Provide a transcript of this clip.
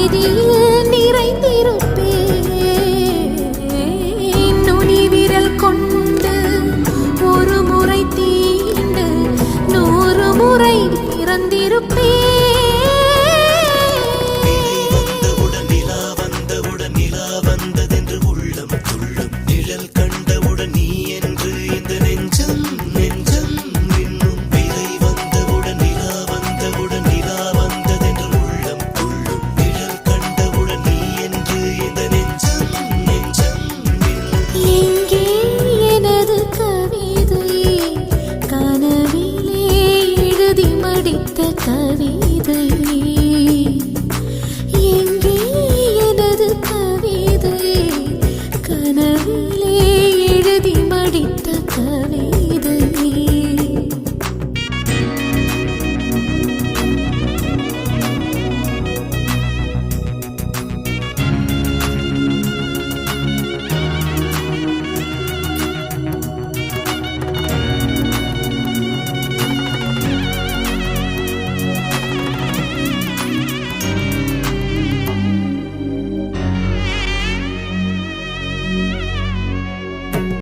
அமைதியில் நிறைந்திருப்பே நுனி விரல் கொண்டு ஒரு முறை தீண்டு நூறு முறை பிறந்திருப்பே கண்டவுடன் நீ என கவிதை